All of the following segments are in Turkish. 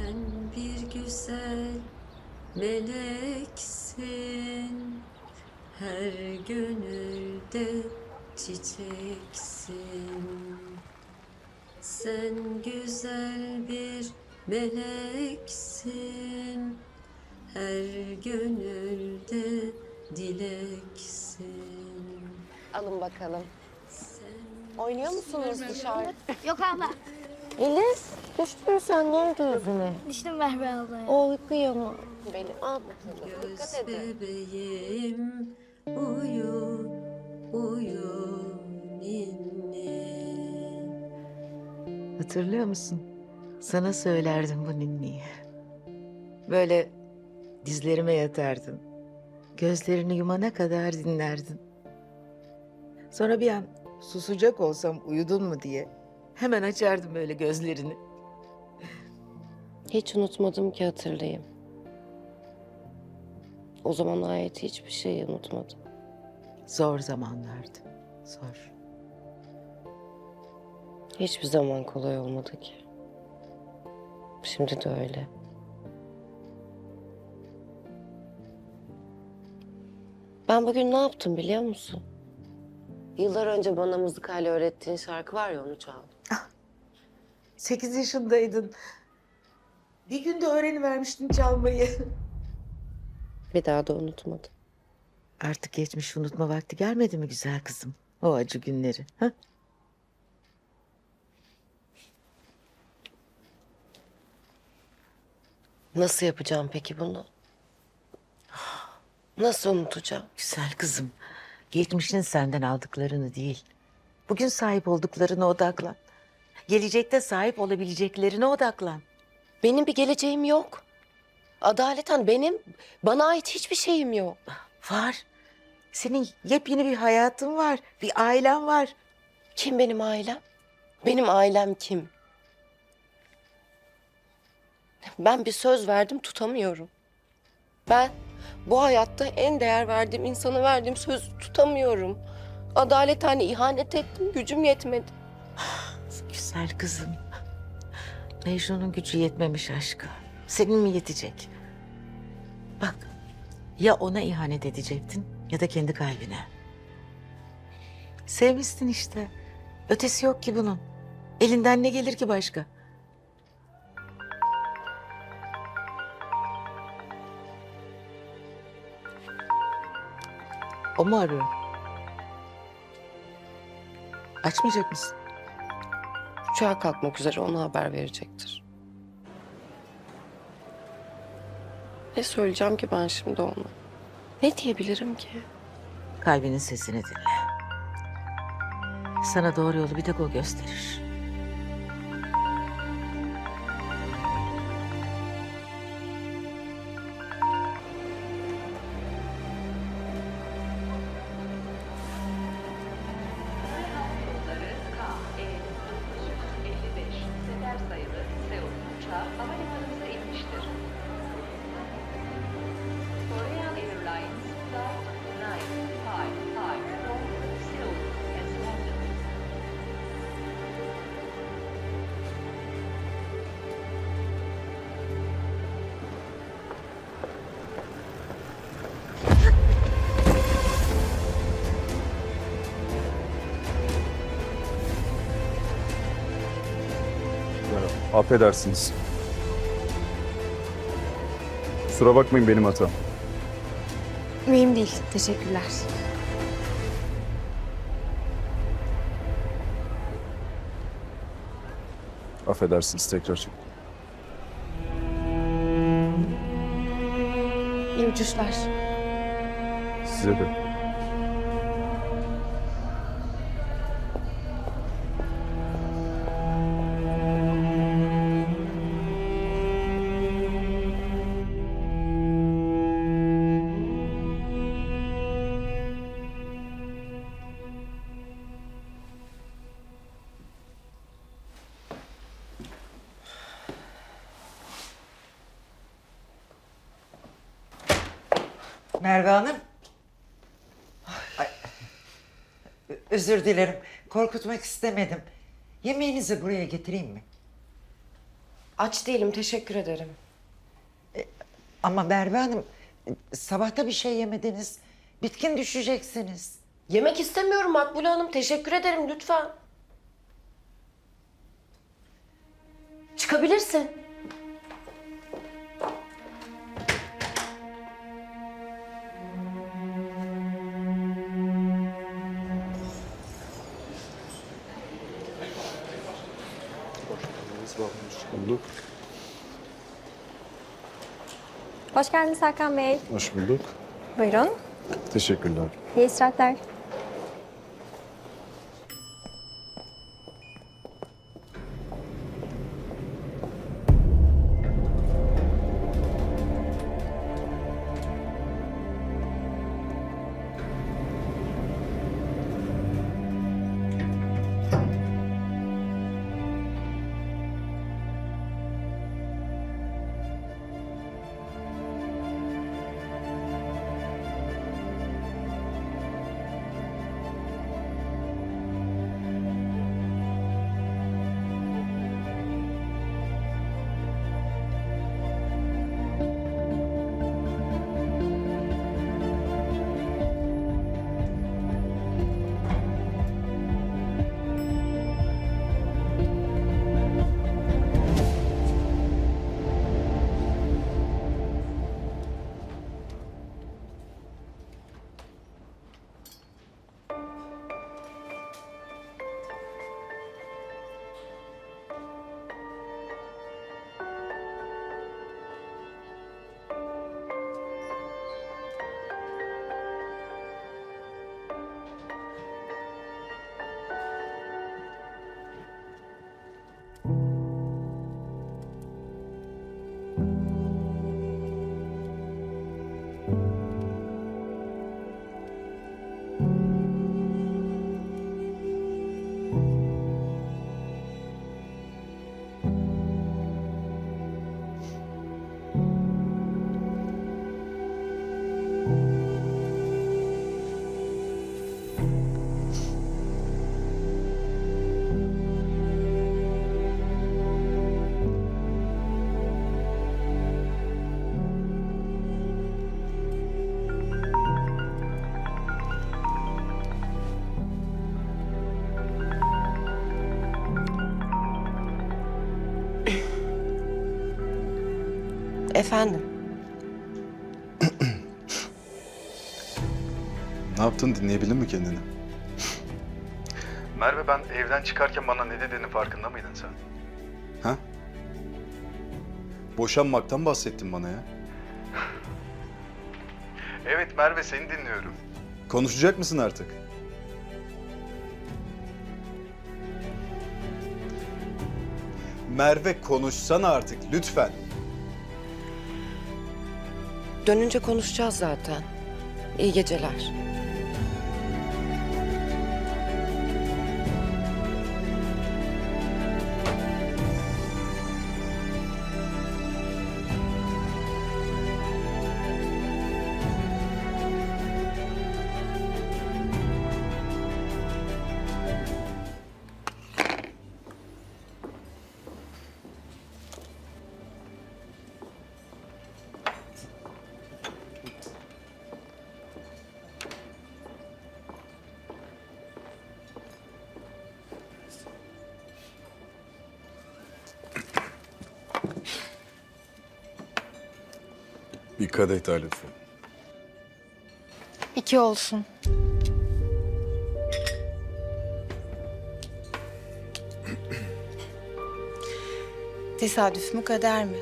Sen bir güzel meleksin Her gönülde çiçeksin Sen güzel bir meleksin Her gönülde dileksin Alın bakalım. Oynuyor musunuz dışarı? Yok abla. Eliz, düştün sen nerede yüzüne? Düştüm Merve ablaya. O uykuyor mu? Benim al bakalım. Dikkat Göz edin. bebeğim uyu uyu ninni Hatırlıyor musun? Sana söylerdim bu ninniyi. Böyle dizlerime yatardın. Gözlerini yumana kadar dinlerdin. Sonra bir an susacak olsam uyudun mu diye hemen açardım böyle gözlerini. Hiç unutmadım ki hatırlayayım. O zaman ait hiçbir şeyi unutmadım. Zor zamanlardı. Zor. Hiçbir zaman kolay olmadı ki. Şimdi de öyle. Ben bugün ne yaptım biliyor musun? Yıllar önce bana mızıkayla öğrettiğin şarkı var ya onu çaldım. Sekiz yaşındaydın. Bir günde öğrenivermiştin çalmayı. Bir daha da unutmadım. Artık geçmiş unutma vakti gelmedi mi güzel kızım? O acı günleri. Ha? Nasıl yapacağım peki bunu? Nasıl unutacağım? Güzel kızım. Geçmişin senden aldıklarını değil. Bugün sahip olduklarına odaklan. Gelecekte sahip olabileceklerine odaklan. Benim bir geleceğim yok. Adaleten benim, bana ait hiçbir şeyim yok. Var. Senin yepyeni bir hayatın var. Bir ailen var. Kim benim ailem? Benim ailem kim? Ben bir söz verdim tutamıyorum. Ben bu hayatta en değer verdiğim insana verdiğim sözü tutamıyorum. Adaleten ihanet ettim, gücüm yetmedi. Güzel kızım. Mecnun'un gücü yetmemiş aşkı. Senin mi yetecek? Bak ya ona ihanet edecektin ya da kendi kalbine. Sevmişsin işte. Ötesi yok ki bunun. Elinden ne gelir ki başka? O mu arıyor? Açmayacak mısın? Uçağa kalkmak üzere ona haber verecektir. Ne söyleyeceğim ki ben şimdi ona? Ne diyebilirim ki? Kalbinin sesini dinle. Sana doğru yolu bir tek o gösterir. Affedersiniz. Kusura bakmayın benim hatam. Mühim değil. Teşekkürler. Affedersiniz tekrar. İyi uçuşlar. Size de. Merve Hanım. Ay, özür dilerim. Korkutmak istemedim. Yemeğinizi buraya getireyim mi? Aç değilim teşekkür ederim. Ama Merve Hanım sabahta bir şey yemediniz. Bitkin düşeceksiniz. Yemek istemiyorum Makbule Hanım teşekkür ederim lütfen. Çıkabilirsin. Bulduk. Hoş geldiniz Hakan Bey. Hoş bulduk. Buyurun. Teşekkürler. İyi istirahatler. Efendim. Ne yaptın? Dinleyebildin mi kendini? Merve ben evden çıkarken bana ne dediğinin farkında mıydın sen? Ha? Boşanmaktan bahsettin bana ya. Evet Merve seni dinliyorum. Konuşacak mısın artık? Merve konuşsana artık lütfen. Dönünce konuşacağız zaten. İyi geceler. Bir kadeh daha lütfen. İki olsun. Tesadüf mü kader mi?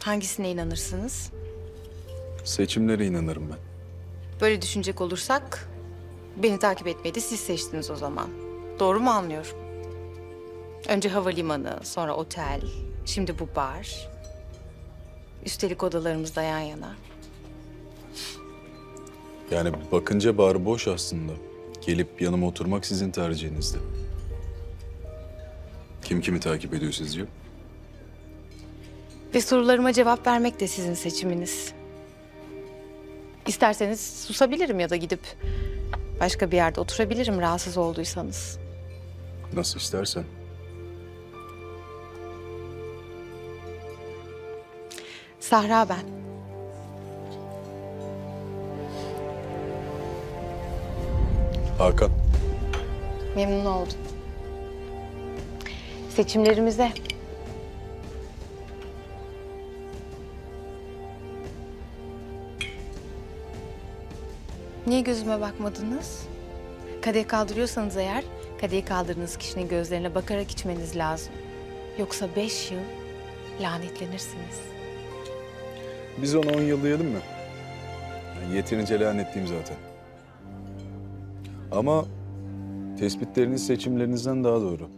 Hangisine inanırsınız? Seçimlere inanırım ben. Böyle düşünecek olursak beni takip etmeyi de siz seçtiniz o zaman. Doğru mu anlıyorum? Önce havalimanı, sonra otel, şimdi bu bar. Üstelik odalarımız da yan yana. Yani bakınca bar boş aslında. Gelip yanıma oturmak sizin tercihinizdi. Kim kimi takip ediyor sizce? Ve sorularıma cevap vermek de sizin seçiminiz. İsterseniz susabilirim ya da gidip başka bir yerde oturabilirim rahatsız olduysanız. Nasıl istersen. Sahra ben. Hakan. Memnun oldum. Seçimlerimize. Niye gözüme bakmadınız? Kadeh kaldırıyorsanız eğer, kadehi kaldırdığınız kişinin gözlerine bakarak içmeniz lazım. Yoksa beş yıl lanetlenirsiniz. Biz ona 10 yıl diyelim mi? Yani yeterince lanetliyim zaten. Ama tespitleriniz seçimlerinizden daha doğru.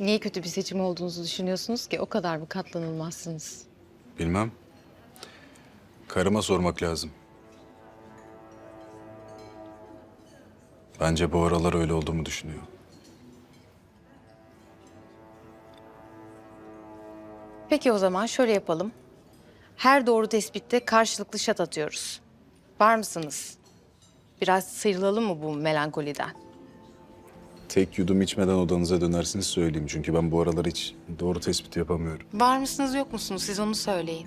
Niye kötü bir seçim olduğunuzu düşünüyorsunuz ki? O kadar mı katlanılmazsınız? Bilmem. Karıma sormak lazım. Bence bu aralar öyle olduğumu düşünüyor. Peki o zaman şöyle yapalım. Her doğru tespitte karşılıklı şat atıyoruz. Var mısınız? Biraz sıyrılalım mı bu melankoliden? Tek yudum içmeden odanıza dönersiniz söyleyeyim. Çünkü ben bu aralar hiç doğru tespit yapamıyorum. Var mısınız yok musunuz? Siz onu söyleyin.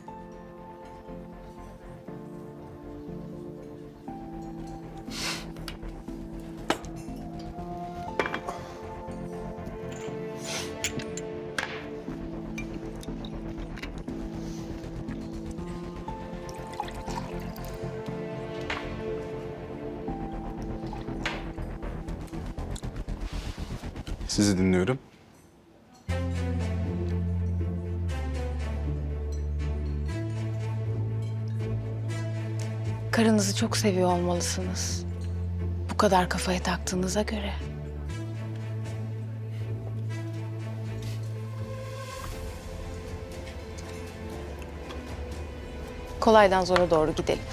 Karınızı çok seviyor olmalısınız. Bu kadar kafaya taktığınıza göre. Kolaydan zora doğru gidelim.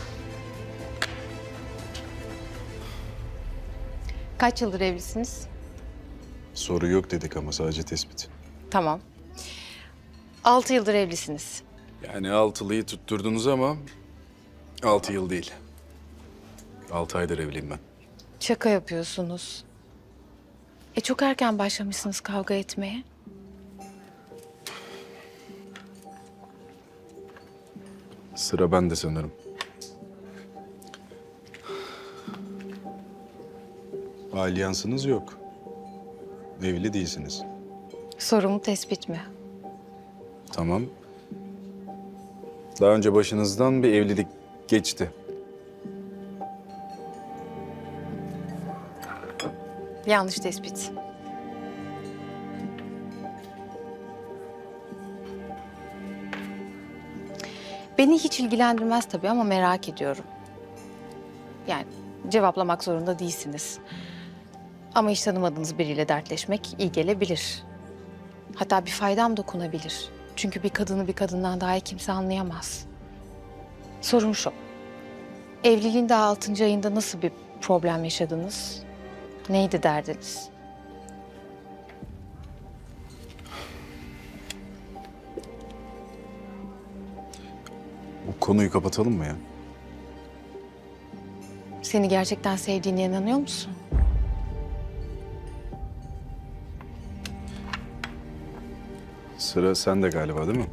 Kaç yıldır evlisiniz? Soru yok dedik ama sadece tespit. Tamam. Altı yıldır evlisiniz. Yani altılıyı tutturdunuz ama altı yıl değil. Altı aydır evliyim ben. Şaka yapıyorsunuz. E çok erken başlamışsınız kavga etmeye. Sıra bende sanırım. Alyansınız yok. Evli değilsiniz. Sorumu tespit mi? Tamam. Daha önce başınızdan bir evlilik geçti. Yanlış tespit. Beni hiç ilgilendirmez tabii ama merak ediyorum. Yani cevaplamak zorunda değilsiniz. Ama hiç tanımadığınız biriyle dertleşmek iyi gelebilir. Hatta bir faydam dokunabilir. Çünkü bir kadını bir kadından daha iyi kimse anlayamaz. Sorum şu. Evliliğin daha altıncı ayında nasıl bir problem yaşadınız? Neydi derdiniz? Bu konuyu kapatalım mı ya? Seni gerçekten sevdiğine inanıyor musun? Sıra sende galiba değil mi?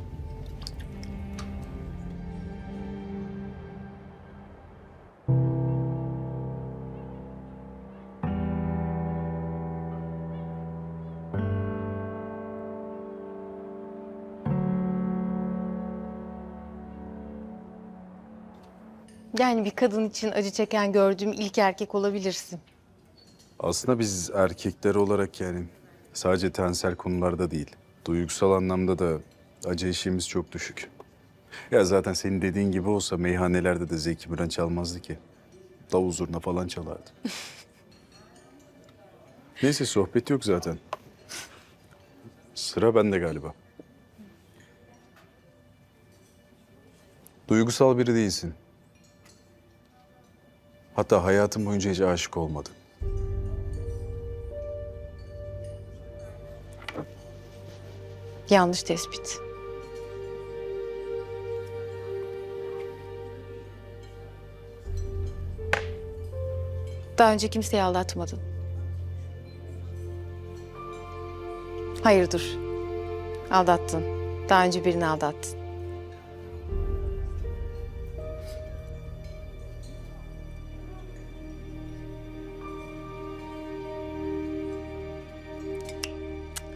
Yani bir kadın için acı çeken gördüğüm ilk erkek olabilirsin. Aslında biz erkekler olarak yani sadece tensel konularda değil, duygusal anlamda da acı eşiğimiz çok düşük. Ya zaten senin dediğin gibi olsa meyhanelerde de Zeki Müren çalmazdı ki. Davul zurna falan çalardı. Neyse sohbet yok zaten. Sıra bende galiba. Duygusal biri değilsin. Hatta hayatım boyunca hiç aşık olmadın. Yanlış tespit. Daha önce kimseyi aldatmadın. Hayır dur. Aldattın. Daha önce birini aldattın.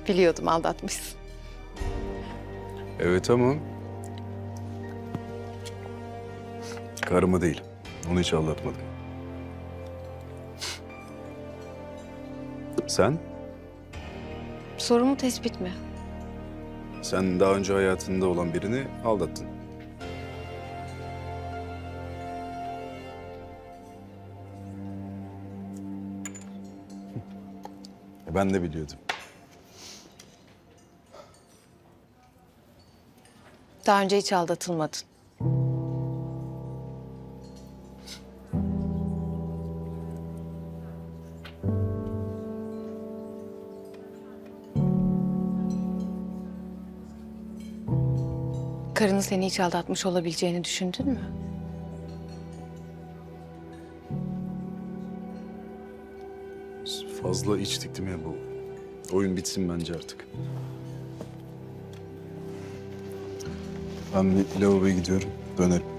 Biliyordum aldatmışsın. Evet ama... Karımı değil. Onu hiç aldatmadım. Sen? Sorumu tespit mi? Sen daha önce hayatında olan birini aldattın. Ben de biliyordum. Daha önce hiç aldatılmadın. Karının seni hiç aldatmış olabileceğini düşündün mü? Fazla içtik değil mi bu? Oyun bitsin bence artık. Ben bir lavaboya gidiyorum. Dönerim.